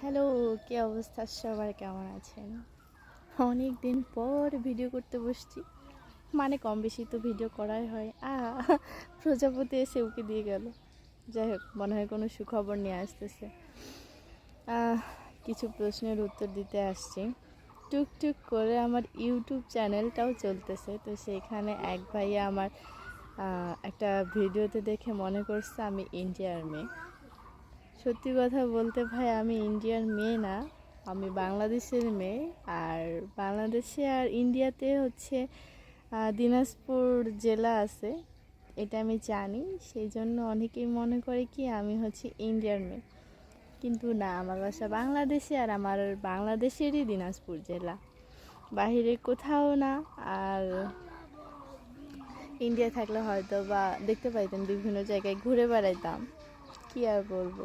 Hello, কি অবস্থা? সবার কেমন আছেন? অনেক দিন পর ভিডিও করতে বসছি। মানে কম বেশি তো ভিডিও করাই হয়। আ, প্রজাপতি এসে উকে দিয়ে গেল। যাই হোক, মনে হয় কোনো সুখবর নিয়ে আসতেছে। কিছু প্রশ্নের উত্তর দিতে আসছি। টুকটুক করে আমার ইউটিউব চ্যানেলটাও চলতেছে। তো সেইখানে এক ভাইয়া আমার একটা ভিডিওতে দেখে মনে করছে আমি ইন্ডিয়ার মেয়ে সত্যি কথা বলতে ভাই, আমি ইন্ডিয়ার মেয়ে না। আমি বাংলাদেশের মেয়ে। আর বাংলাদেশে আর ইন্ডিয়াতে হচ্ছে দিনাজপুর জেলা আছে। এটা আমি জানি। সেই জন্য অনেকেই মনে করে কি, আমি হচ্ছে ইন্ডিয়ার মেয়ে। কিন্তু না, আমার বাসা বাংলাদেশে আর আমার বাংলাদেশেরই দিনাজপুর জেলা। বাহিরে কোথাও না। আর ইন্ডিয়া থাকলে হয়তো বা দেখতে পাইতেন বিভিন্ন জায়গায় ঘুরে বেড়াইতাম। কি আর বলব?